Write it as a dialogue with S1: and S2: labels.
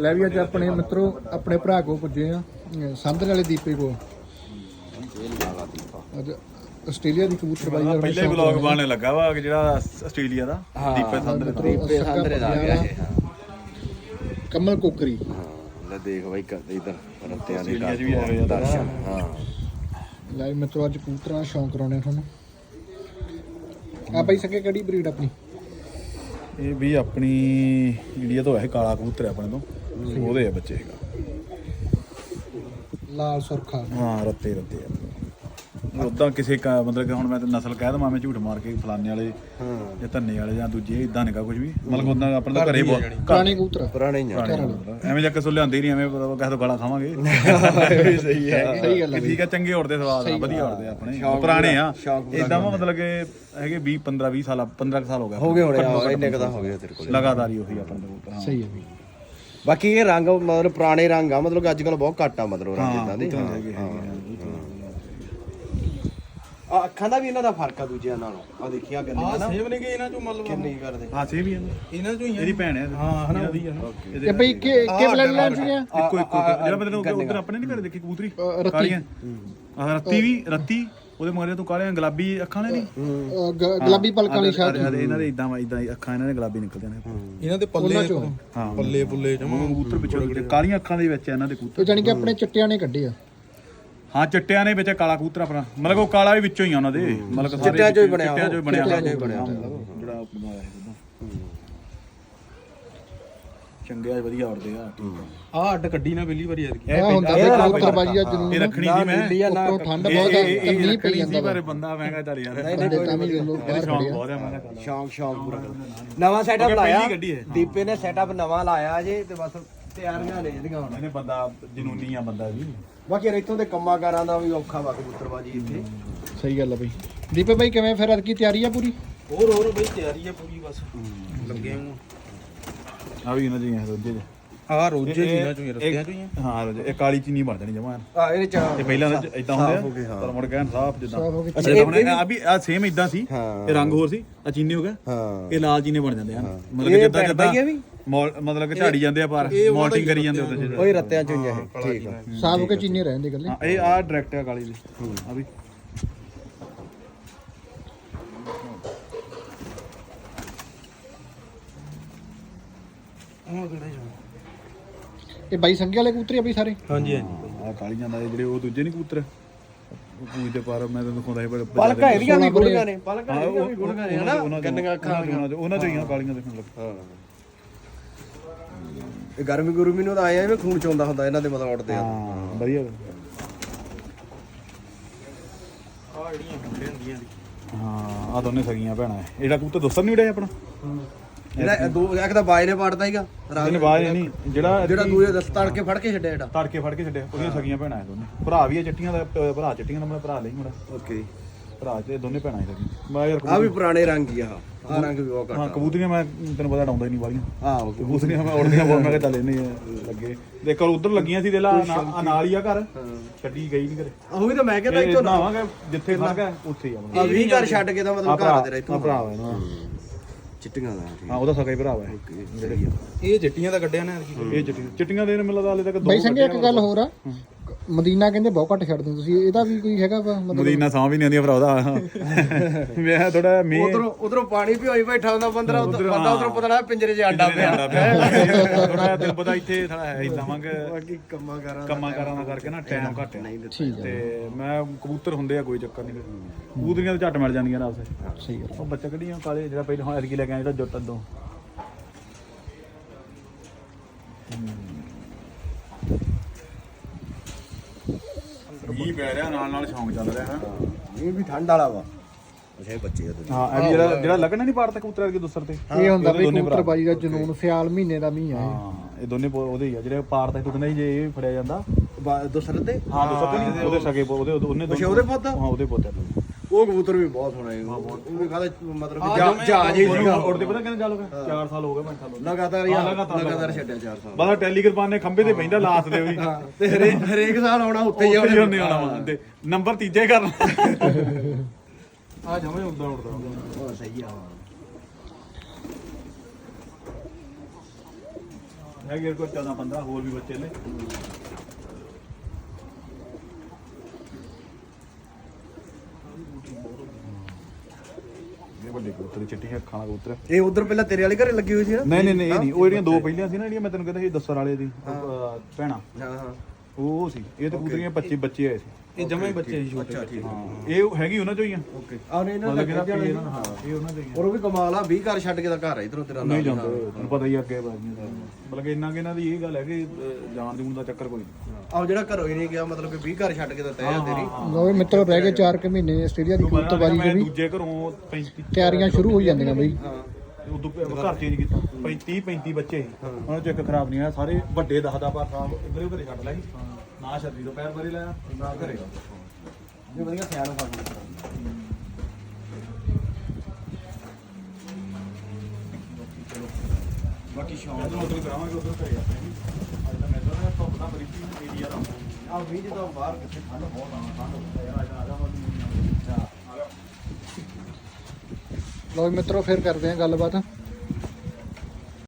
S1: ਲੈ ਵੀ ਅੱਜ ਆਪਣੇ ਮਿੱਤਰੋ ਆਪਣੇ ਭਰਾ ਕੋ ਪੁੱਜੇ ਆ ਸੰਧਰ ਵਾਲੇ ਦੀਪੇ ਕੋ ਅੱਜ ਆਸਟ੍ਰੇਲੀਆ ਦੀ ਕਬੂਤਰਬਾਜੀ ਦਾ
S2: ਪਹਿਲੇ ਵਲੌਗ ਬਣਨ ਲੱਗਾ ਵਾ ਕਿ ਜਿਹੜਾ ਆਸਟ੍ਰੇਲੀਆ ਦਾ ਦੀਪੇ ਸੰਦਰ ਦਾ
S1: ਦੀਪੇ ਸੰਧਰੇ ਦਾ ਗਿਆ ਕਮਲ ਕੋਕਰੀ।
S3: ਹਾਂ ਲੈ ਦੇਖ ਬਾਈ ਕਰਦੇ ਇਧਰ ਰੱਤਿਆਂ ਦੇ
S2: ਆਸਟ੍ਰੇਲੀਆ 'ਚ ਵੀ ਆਏ ਆ
S3: ਦਰਸ਼ਨ ਹਾਂ।
S1: ਲੈ ਮਿੱਤਰੋ ਅੱਜ ਕਬੂਤਰਾਂ ਦਾ ਸ਼ੌਂਕ ਕਰਾਉਣੇ ਤੁਹਾਨੂੰ। ਆ ਬਾਈ ਸਕੇ ਕਿਹੜੀ ਬਰੀਡ ਆਪਣੀ?
S2: ਇਹ ਵੀ ਆਪਣੀ ਇੰਡੀਆ ਤੋਂ ਹੈ ਕਾਲਾ ਕਬੂਤਰ ਹੈ ਆਪਣੇ ਤੋਂ। ਉਹਦੇ ਆ ਬੱਚੇ ਹੈਗਾ।
S1: ਲਾਲ ਸੁਰਖਾ।
S2: ਹਾਂ ਰੱਤੇ ਰੱਤੇ ਆ। ਉਦਾਂ ਕਿਸੇ ਕਾ ਮਤਲਬ ਕਿ ਹੁਣ ਮੈਂ ਤਾਂ ਨਸਲ ਕਹਿ ਦਵਾਂ ਮੈਂ ਝੂਠ ਮਾਰ ਕੇ ਫਲਾਣੇ ਵਾਲੇ
S3: ਹਾਂ।
S2: ਜਾਂ ਧੰਨੇ ਵਾਲੇ ਜਾਂ ਦੂਜੇ ਇਦਾਂ ਨਹੀਂਗਾ ਕੁਝ ਵੀ। ਮਤਲਬ ਉਦਾਂ ਆਪਣੇ ਤਾਂ ਘਰੇ ਬਹੁਤ
S1: ਪੁਰਾਣੇ ਕਬੂਤਰ
S3: ਪੁਰਾਣੇ ਹੀ ਆ।
S2: ਐਵੇਂ ਜਾ ਕੇ ਸੋ ਲਿਆਂਦੇ ਨਹੀਂ ਐਵੇਂ ਕਿਸੇ ਤੋਂ ਗਾਲਾਂ ਖਾਵਾਂਗੇ।
S3: ਸਹੀ ਹੈ।
S1: ਸਹੀ ਗੱਲ
S2: ਕਿ
S1: ਹੈ
S2: ਠੀਕ ਆ ਚੰਗੇ ਉੜਦੇ ਸਵਾਦ ਆ ਵਧੀਆ ਉੜਦੇ ਆ। ਆਪਣੇ। ਪੁਰਾਣੇ ਆ। ਇਦਾਂ ਵਾ ਮਤਲਬ ਕਿ ਹੈਗੇ 20 15 20 ਸਾਲ 15 ਸਾਲ ਹੋ ਗਿਆ
S3: ਹੋ ਗਏ ਹੋਣੇ ਆ, ਇੰਨੇ ਕਦਾ ਹੋ ਗਏ ਤੇਰੇ ਕੋਲ।
S2: ਲਗਾਤਾਰ ਹੀ ਉਹੀ ਆਪਣੇ ਕਬੂਤਰ ਹਾਂ।
S1: ਸਹੀ ਹੈ ਵੀ
S3: ਬਾਕੀ ਇਹ ਰੰਗ ਮਤਲਬ ਪੁਰਾਣੇ ਰੰਗ ਆ ਮਤਲਬ ਕਿ ਅੱਜ ਕੱਲ ਬਹੁਤ ਘੱਟ ਆ ਮਤਲਬ ਰੰਗ ਇਦਾਂ ਦੇ। ਹਾਂ ਆ ਅੱਖਾਂ ਦਾ ਵੀ ਇਹਨਾਂ ਦਾ ਫ਼ਰਕ ਆ ਦੂਜਿਆਂ ਨਾਲੋਂ। ਆ ਦੇਖਿਆ ਕਿੰਨੀ ਨਾ।
S4: ਸੇਵ ਨਹੀਂ ਗਏ ਇਹਨਾਂ ਚੋਂ ਮਤਲਬ।
S3: ਕਿੰਨੀ ਕਰਦੇ।
S2: ਹਾਂ ਸੇ ਵੀ ਆ
S4: ਇਹਨਾਂ ਚੋਂ ਹੀ ਆ।
S2: ਇਹਦੀ ਭੈਣ ਹੈ
S4: ਹਾਂ ਹਨਾ
S2: ਇਹਦੀ
S4: ਉਹਦੀ ਆ
S1: ਤੇ ਬਈ ਕਿ ਕਿ ਬਲੱਡ ਲਾਈਨ ਗਿਆ
S2: ਇੱਕੋ ਇੱਕੋ। ਜਿਹੜਾ ਮੈਂ ਤੈਨੂੰ ਉਧਰ ਆਪਣੇ ਨਹੀਂ ਘਰੇ ਦੇਖੀ ਕਬੂਤਰੀ। ਕਾਲੀਆਂ। ਆਹ ਰੱਤੀ ਵੀ ਰੱਤੀ। ਉਹਦੇ ਮਗਰੇ ਤੂੰ ਕਾਲੀਆਂ ਗੁਲਾਬੀ ਅੱਖਾਂ ਨੇ ਨਹੀਂ
S1: ਅ, ਗ- ਗੁਲਾਬੀ ਪਲਕਾਂ ਵਾਲੀ ਸ਼ਰਟ
S2: ਇਹਨਾਂ ਦੇ ਇਦਾਂ ਇਦਾਂ ਅੱਖਾਂ ਇਹਨਾਂ ਦੇ ਗੁਲਾਬੀ ਨਿਕਲਦੀਆਂ ਨੇ।
S4: ਇਹਨਾਂ ਦੇ ਪੱਲੇ।
S2: ਹਾਂ।
S4: ਪੱਲੇ ਪੁੱਲੇ ਜਮਾ
S2: ਕਬੂਤਰ ਪਿੱਛੋਂ ਨਿਕਲੇ ਕਾਲੀਆਂ ਅੱਖਾਂ ਦੇ ਵਿੱਚ ਇਹਨਾਂ ਦੇ ਕਬੂਤਰ।
S1: ਤੇ ਜਾਨੀ ਕਿ ਆਪਣੇ ਚਿੱਟਿਆਂ ਨੇ ਕੱਢੇ ਆ।
S2: ਹਾਂ ਚਿੱਟਿਆਂ ਨੇ ਵਿੱਚ ਕਾਲਾ ਕਬੂਤਰ ਆਪਣਾ। ਮਤਲਬ ਉਹ ਕਾਲਾ ਵੀ ਵਿੱਚੋਂ ਹੀ ਆ ਉਹਨਾਂ ਦੇ। ਮਤਲਬ
S3: ਚਿੱਟਿਆਂ ਚੋਂ ਹੀ ਬਣਿਆ
S2: ਚਿੱਟਿਆਂ ਚੋਂ ਹੀ ਬਣਿਆ।
S3: ਚਿੱਟਿਆਂ ਚੋਂ ਹੀ ਬਣਿਆ।
S2: ਜਿਹੜਾ ਉਹ ਬਣਾਇਆ ਸੀ ਉਹਦਾ। ਚੰਗੇ ਆ ਵਧੀਆ ਉੜਦੇ ਆ।
S4: ਆ ਅੱਡ ਕੱਢੀ ਨਾ ਪਹਿਲੀ ਵਾਰੀ ਐਤਕੀ।
S1: ਇਹ ਹੁੰਦਾ ਵੀ ਕਬੂਤਰਬਾਜੀ ਦਾ ਜਨੂਨ।
S2: ਇਹ ਰੱਖਣੀ ਸੀ ਮੈਂ।
S1: ਉੱਤੋਂ ਠੰਡ ਬਹੁਤ ਆ ਤੇ ਮੀਂਹ ਪਈ ਜਾਂਦਾ
S2: ਪਰ ਬੰਦਾ ਮੈਂ ਕਿਹਾ ਚੱਲ ਯਾਰ
S1: ਬੰਦੇ ਤਾਂ ਵੀ
S2: ਇਹਦੇ
S1: ਬਾਹਰ
S2: ਬਹੁਤ ਆ
S3: ਸ਼ੌਂਕ ਸ਼ੌਂਕ ਪੂਰਾ ਕਰੋ। ਨਵਾਂ ਸੈਟਅਪ ਲਾਇਆ। ਦੀਪੇ ਨੇ ਸੈਟਅਪ ਨਵਾਂ ਲਾਇਆ ਜੇ ਤੇ ਬਸ ਤਿਆਰੀਆਂ ਨੇ ਜਿਹੜੀਆਂ ਹੁਣ।
S2: ਇਹਨੇ ਬੰਦਾ ਜਨੂਨੀ ਆ ਬੰਦਾ ਵੀ।
S3: ਬਾਕੀ ਇੱਥੋਂ ਦੇ ਕੰਮਾਂ ਦਾ ਵੀ ਔਖਾ ਵਾ ਕਬੂਤਰਬਾਜੀ ਇੱਥੇ।
S1: ਸਹੀ ਗੱਲ ਆ ਬਈ। ਦੀਪੇ ਬਾਈ ਕਿਵੇਂ ਫਿਰ? ਅੱਜ ਕੀ ਤਿਆਰੀ ਆ ਪੂਰੀ?
S4: ਹੋਰ ਹੋਰ ਬਈ ਤਿਆਰੀ ਆ ਪੂਰੀ ਬਸ। ਲੱਗੇ ਹਾਂ
S2: ਆ ਵੀ ਇਹਨਾਂ ਦੀਆਂ ਰੋਜੇ ਦੇ।
S4: ਆ ਰੋਜੇ ਜੀ ਇਹਨਾਂ ਚੋਂ ਰਸਤਿਆਂ ਚੋਂ ਹੀ ਆ।
S2: ਹਾਂ ਰੋਜੇ। ਇਹ ਕਾਲੀ ਚੀਨੀ ਬਣ ਜਾਣੀ ਜਮਾ।
S3: ਆ ਇਹਦੇ ਚ
S2: ਇਹ ਪਹਿਲਾਂ ਇਦਾਂ ਹੁੰਦੇ ਆ। ਪਰ ਮੁੜ ਕੇ ਸਾਫ਼ ਜਿੱਦਾਂ। ਅੱਛਾ ਇਹ ਹੁਣ ਆ ਵੀ ਆ ਸੇਮ ਇਦਾਂ ਸੀ। ਇਹ ਰੰਗ ਹੋਰ ਸੀ ਆ ਚੀਨੀ ਹੋ ਗਿਆ।
S3: ਹਾਂ।
S2: ਇਹ ਲਾਲ ਚੀਨੇ ਬਣ ਜਾਂਦੇ ਹਨ। ਮਤਲਬ ਜਿੱਦਾਂ ਜਿੱਦਾਂ ਮਤਲਬ ਕਿ ਝਾੜੀ ਜਾਂਦੇ ਆ ਪਰ ਮੋਲਟਿੰਗ ਕਰੀ ਜਾਂਦੇ ਉਹਦੇ
S3: ਉਹੀ ਰੱਤਿਆਂ ਚੋਂ ਹੀ ਇਹ। ਠੀਕ ਆ।
S1: ਸਾਫ਼ ਹੋ ਕੇ ਚੀਨੀ ਰਹਿੰਦੇ ਗੱਲੇ
S2: ਇਹ ਆ ਡਾਇਰੈਕਟ ਆ ਕਾਲੀ ਦੀ। ਆ ਵੀ।
S4: ਕਿਹੜਾ
S1: ਇਹ ਬਾਈ ਸੰਗੇ ਵਾਲੇ ਕਬੂਤਰ ਆ ਬਈ ਸਾਰੇ?
S4: ਹਾਂਜੀ ਹਾਂਜੀ।
S2: ਆ ਕਾਲੀਆਂ ਦਾ ਇਹ ਜਿਹੜੇ ਉਹ ਦੂਜੇ ਨਹੀਂ ਕਬੂਤਰ? ਉਹ ਪੂਜ ਦੇ ਪਰ ਮੈਂ ਤੈਨੂੰ ਦਿਖਾਉਂਦਾ ਸੀ ਬੜੇ
S3: ਪਲਕਾਂ ਇਹਦੀਆਂ ਵੀ ਗੁੜੀਆਂ ਨੇ ਪਲਕਾਂ ਇਹਦੀਆਂ ਵੀ ਗੁੜੀਆਂ ਨੇ ਹਨਾ? ਗੰਦੀਆਂ ਅੱਖਾਂ
S2: ਉਹਨਾਂ ਚੋਂ ਉਹਨਾਂ ਚੋਂ ਹੀ ਆ ਕਾਲੀਆਂ ਦੇਖਣ ਲੱਗ
S3: ਹਾਂ। ਇਹ ਗਰਮੀ ਗੁਰਮੀ ਨੂੰ ਤਾਂ ਆਇਆ ਐਵੇਂ ਖੂਨ ਚੋਂਦਾ ਹੁੰਦਾ ਇਹਨਾਂ ਦੇ ਮਤਲਬ ਉੱਡਦੇ ਆ।
S2: ਹਾਂ ਵਧੀਆ।
S4: ਆ ਜਿਹੜੀਆਂ ਹੁੰਦੀਆਂ
S2: ਹਾਂ ਆ ਦੋਨੇ ਸਗੀਆਂ ਭੈਣਾਂ। ਇਹ। ਇਹਦਾ ਕਬੂਤਰ ਦੋਸਰ ਨਹੀਂ ਉੜਿਆ ਆਪਣਾ?
S3: ਇਹ ਦੋ ਇੱਕ ਤਾਂ ਬਾਈ ਨੇ ਪਾੜਦਾ ਹੀਗਾ
S2: ਇਹਨੇ ਬਾਅਦ ਨਹੀਂ ਜਿਹੜਾ
S3: ਜਿਹੜਾ ਦੂਏ ਦਸ ਤੜਕੇ ਫੜ ਕੇ ਛੱਡਿਆ ਜਿਹੜਾ।
S2: ਤੜਕੇ ਫੜ ਕੇ ਛੱਡਿਆ ਉਹਦੀਆਂ ਸਗੀਆਂ ਭੈਣਾਂ ਇਹ ਦੋਨੇ। ਭਰਾ ਵੀ ਆ ਚਿੱਟੀਆਂ ਦਾ ਅ, ਭਰਾ ਚਿੱਟੀਆਂ ਦਾ ਮੇਰਾ ਭਰਾ ਲਈ ਮੁੰਡਾ।
S3: ਓਕੇ।
S2: ਭਰਾ ਤੇ ਦੋਨੇ ਭੈਣਾਂ ਹੀ ਸਗੀਆਂ। ਮੈਂ ਯਾਰ
S3: ਆ ਵੀ ਪੁਰਾਣੇ ਰੰਗ ਹੀ ਆ ਆ ਰੰਗ ਵੀ ਬਹੁਤ
S2: ਹਾਂ
S3: ਘੱਟ
S2: ਕਬੂਤਰੀਆਂ ਮੈਂ ਤੈਨੂੰ ਪਤਾ ਡਾਉਂਦਾ ਹੀ ਨਹੀਂ ਵਾਲੀਆਂ।
S3: ਆ ਆ
S2: ਕਬੂਤਰੀਆਂ ਮੈਂ ਉੜਦੀਆਂ ਬਹੁਤ ਮੈਂ ਕਿਹਾ ਚੱਲ ਇਹਨੇ ਲੱਗੇ। ਦੇਖੋ ਉਧਰ ਲੱਗੀਆਂ ਸੀ ਦੇ ਲਾ ਆ ਨਾਲ ਹੀ ਆ ਘਰ। ਛੱਡੀ ਗਈ ਨਹੀਂ ਘਰੇ।
S3: ਉਹੀ ਤਾਂ ਮੈਂ ਕਹਿੰਦਾ ਇੱਥੋਂ
S2: ਨਾਵਾਂਗੇ ਜਿੱਥੇ ਲੱਗਾ ਉੱਥੇ ਹੀ ਆਵਾਂਗੇ
S3: ਆ 20 ਘਰ ਛੱਡ ਕੇ ਤਾਂ
S2: ਆ
S3: ਮਤਲਬ ਘਰ ਦੇ ਰਹਿ
S2: ਆ। ਭਰਾ ਵਾ ਦਾ।
S3: ਚਿੱਟੀਆਂ ਦਾ ਠੀਕ
S2: ਹਾਂ। ਉਹਦਾ ਸਗਾ ਹੀ ਭਰਾ ਵਾ
S3: ਸਹੀ ਆ।
S4: ਇਹ ਜੱਟੀਆਂ ਦਾ ਕੱਢਿਆ ਨਾ
S2: ਇਹ ਚਿੱਟੀਆਂ ਚਿੱਟੀਆਂ ਦੇ ਮੈਨੂੰ ਲੱਗਦਾ ਹਾਲੇ ਤੱਕ ਦੋ
S1: ਬਾਈ ਸੰਗੇ ਇੱਕ ਗੱਲ ਹੋਰ ਆ। ਮਦੀਨਾ ਕਹਿੰਦੇ ਬਹੁਤ ਘੱਟ ਛੱਡਦੇ ਤੁਸੀਂ ਇਹਦਾ ਵੀ ਕੋਈ ਹੈਗਾ ਵਾ ਮਤਲਬ?
S2: ਮਦੀਨਾ ਸਾਂ ਵੀ ਨਹੀਂ ਆਉਂਦੀਆਂ ਭਰਾ ਉਹਦਾ। ਮੈਂ ਥੋੜਾ ਮੀਂਹ
S3: ਉਧਰੋਂ ਉਧਰੋਂ ਪਾਣੀ ਭਿਓਈ ਬੈਠਾ ਹੁੰਦਾ ਬੰਦਾ ਉਧਰ ਬੰਦਾ ਉਧਰੋਂ ਪਤਾ ਲੱਗਾ ਪਿੰਜਰੇ 'ਚ ਆਂਡਾ ਪਿਆ।
S2: ਥੋੜਾ ਦਿਲ ਪਤਾ ਇੱਥੇ ਥੋੜਾ ਹੈ ਇਦਾਂ ਵਾਂਗ
S3: ਬਾਕੀ ਕੰਮਾਂ ਕਰਾਂ
S2: ਕੰਮਾਂ ਕਾਰਾਂ ਦਾ ਕਰਕੇ ਨਾ ਟਾਈਮ ਘੱਟ ਤੇ ਮੈਂ ਕਬੂਤਰ ਹੁੰਦੇ ਆ ਕੋਈ ਚੱਕਰ ਨਹੀਂ। ਕਬੂਤਰੀਆਂ ਤਾਂ ਝੱਟ ਮਿਲ ਜਾਂਦੀਆਂ ਨਾਲ ਸੇ
S1: ਸਹੀ
S2: ਉਹ ਬੱਚਾ ਕੱਢੀਆਂ ਕਾਲੇ ਜਿਹੜਾ ਪਹਿਲਾਂ ਹੁਣ ਐਤਕੀ ਲੈ ਕੇ ਆਇਆ ਜਿਹੜਾ ਜੁੱਟ ਤੋਂ ਮੀਂਹ ਪੈ ਰਿਹਾ ਨਾਲ ਨਾਲ ਸ਼ੌਂਕ ਚੱਲ ਰਿਹਾ ਹੈ
S3: ਇਹ ਵੀ ਠੰਡ ਵਾਲਾ ਵਾ ਅੱਛਾ ਇਹ ਬੱਚੇ ਆ ਤੁਸੀਂ
S2: ਹਾਂ ਇਹ ਵੀ ਜਿਹੜਾ ਜਿਹੜਾ ਲੱਗਣਾ ਨਹੀਂ ਪਾੜਦਾ ਕਬੂਤਰ ਕੇ ਦੂਸਰ ਤੇ
S1: ਇਹ ਹੁੰਦਾ ਵੀ। ਕਬੂਤਰਬਾਜੀ ਦਾ ਜਨੂਨ ਸਿਆਲ ਮਹੀਨੇ ਦਾ ਮੀਂਹ ਆ ਇਹ।
S2: ਹਾਂ ਇਹ ਦੋਨੇ ਪੋ- ਉਹਦੇ ਹੀ ਆ ਜਿਹੜੇ ਪਾੜਦਾ ਸੀ ਤੂੰ ਕਹਿੰਦਾ ਸੀ ਜੇ ਇਹ ਵੀ ਫੜਿਆ ਜਾਂਦਾ
S3: ਦੂਸਰੇ ਤੇ
S2: ਹਾਂ ਦੂਸਰ ਤੇ ਨਹੀਂ ਉਹਦੇ ਸਕੇ ਪੋ- ਉਹਦੇ ਉਹਨੇ
S3: ਅੱਛਾ, ਉਹਦੇ ਪੁੱਤ ਆ?
S2: ਹਾਂ ਉਹਦੇ ਪੁੱਤ ਆ।
S3: ਉਹ ਕਬੂਤਰ ਵੀ ਬਹੁਤ ਸੋਹਣਾ ਹੈ ਉਹ ਵੀ ਕਹਿੰਦਾ ਮਤਲਬ ਕਿ ਜਾ- ਜਹਾਜ਼ ਹੀ ਸੀਗਾ
S2: ਉੜਦੇ ਪਤਾ ਕਿੰਨੇ ਚੱਲ ਗਏ? 4 ਸਾਲ ਹੋ ਗਏ 5 ਸਾਲ ਹੋ ਗਏ।
S3: ਲਗਾਤਾਰ ਹੀ
S2: ਹਾਂ, ਲਗਾਤਾਰ-
S3: ਛੱਡਿਆ 4 ਸਾਲ।
S2: ਬਾਹਰ ਟੈਲੀਗ੍ਰਾਮ ਨੇ ਖੰਭੇ ਤੇ ਬੈਂਦਾ ਲਾਸਟ ਦੇ ਵੀ
S3: ਤੇ ਹਰੇਕ ਹਰੇਕ ਸਾਲ ਆਉਣਾ ਉੱਥੇ ਹੀ
S2: ਉੱਥੇ ਹੀ
S3: ਆਉਣਾ।
S2: ਵਾ। ਤੇ ਨੰਬਰ ਤੀਜੇ ਕਰਨਾ।
S4: ਆ ਜਮੇ ਉਦਾਂ ਉੜਦਾ
S3: ਉਹ ਸਹੀ ਆ
S2: ਹੈਗੇ ਕੋਈ 14 15 ਹੋਰ ਵੀ ਬੱਚੇ ਨੇ। ਵੱਡੇ ਕਬੂਤਰ ਚਿੱਟੀਆਂ ਅੱਖਾਂ ਵਾਲਾ ਕਬੂਤਰ
S3: ਇਹ ਉਧਰ ਪਹਿਲਾਂ ਤੇਰੇ ਵਾਲੇ ਘਰੇ ਲੱਗੀ ਹੋਈ ਸੀ ਨਾ?
S2: ਨਹੀਂ ਨਹੀਂ ਨਹੀਂ ਇਹ ਨਹੀਂ ਉਹ ਜਿਹੜੀਆਂ ਦੋ ਪਹਿਲੀਆਂ ਸੀ ਨਾ ਜਿਹੜੀਆਂ ਮੈਂ ਤੈਨੂੰ ਕਹਿੰਦਾ ਸੀ ਦੱਸਰ ਵਾਲੇ ਦੀ ਭੈਣਾਂ।
S3: ਹਾਂ ਹਾਂ।
S2: ਉਹ ਸੀ। ਇਹ ਤਾਂ ਕਬੂਤਰੀਆਂ 25 ਬੱਚੇ ਆਏ ਸੀ।
S4: ਇਹ ਜਮਾ ਬੱਚੇ ਸੀ ਛੋਟੇ
S3: ਅੱਛਾ ਠੀਕ
S2: ਹਾਂ। ਇਹ ਹੈਗੀ ਉਹਨਾਂ ਚੋਂ ਹੀ ਆ।
S3: ਓਕੇ ਨੇ ਇਹਨਾਂ
S2: ਮਤਲਬ ਕਿ ਇਹਨਾਂ ਦਾ ਹਾਂ ਇਹ ਉਹਨਾਂ ਦੇ ਹੀ ਆ।
S3: ਔਰ ਉਹ ਵੀ ਕਮਾਲ ਆ 20 ਘਰ ਛੱਡ ਕੇ ਦਾ ਘਰ ਆ ਇਧਰੋਂ ਤੇਰਾ
S2: ਨਹੀਂ। ਜਾਂਦੇ ਤੁਹਾਨੂੰ ਪਤਾ ਹੀ ਆ ਅੱਗੇ ਬਾਜ਼ੀਆਂ ਦਾ। ਮਤਲਬ ਕਿ ਇੰਨਾ ਕਿ ਇਹਨਾਂ ਦੀ ਇਹ ਗੱਲ ਹੈ ਕਿ ਅਹ, ਜਾਣ ਜੂਣ ਦਾ ਚੱਕਰ ਕੋਈ ਨਹੀਂ।
S3: ਆਹ ਜਿਹੜਾ ਘਰੋਂ ਹੀ ਨਹੀਂ ਗਿਆ ਮਤਲਬ ਕਿ 20 ਘਰ ਛੱਡ ਕੇ ਦਾ ਤੈਅ ਆ ਤੇਰੀ।
S1: ਲੋ ਵੀ ਮਿੱਤਰੋ ਰਹਿ ਗਏ 4 ਕੁ ਮਹੀਨੇ ਆਸਟ੍ਰੇਲੀਆ ਦੀ ਕਬੂਤਰਬਾਜੀ
S2: ਮੈਂ
S1: ਦੇ ਵੀ
S2: ਦੂਜੇ ਘਰੋਂ 35
S1: ਤਿਆਰੀਆਂ ਸ਼ੁਰੂ ਹੋ ਜਾਂਦੀਆਂ ਬਈ।
S3: ਹਾਂ।
S2: ਉਦੋਂ ਘਰ ਚੇਂਜ ਕੀਤਾ। 35 35 ਬੱਚੇ ਸੀ। ਉਹਨਾਂ ਚੋਂ ਇੱਕ ਖਰਾਬ ਨਹੀਂ ਆਇਆ ਸਾਰੇ ਵੱਡੇ 10 10 ਪਰ ਸਾਲ ਇੱਧਰੇ ਘਰੇ ਛੱਡ ਲਿਆ ਸੀ ਨਾ ਛੱਡੀ ਤੋਂ ਪੈਰ ਭਰੇ ਲਿਆ ਨਾ ਘਰੇ।
S3: ਇਹ ਵਧੀਆ ਖਿਆਲ ਰੱਖਣਾ
S2: ਬਾਕੀ ਸ਼ਾਮ ਨੂੰ ਉਧਰ ਕਰਾਵਾਂਗੇ ਉਧਰ ਘਰੇ ਆਪਣੇ ਅੱਜ ਤਾਂ ਮੈਂ ਤਾਂ ਧੁੱਪ ਦਾ ਬੜੀ ਸੀ ਏਰੀਆ ਦਾ
S3: ਆ 20 ਜਦੋਂ ਬਾਹਰ ਕਿੱਥੇ ਠੰਡ ਬਹੁਤ ਆ
S2: ਠੰਡ ਹੁੰਦਾ ਯਾਰ ਅੱਜ ਆ ਅੱਛਾ ਆ ਗਿਆ
S1: ਲੋ ਵੀ ਮਿੱਤਰੋ ਫਿਰ ਕਰਦੇ ਆਂ ਗੱਲਬਾਤ।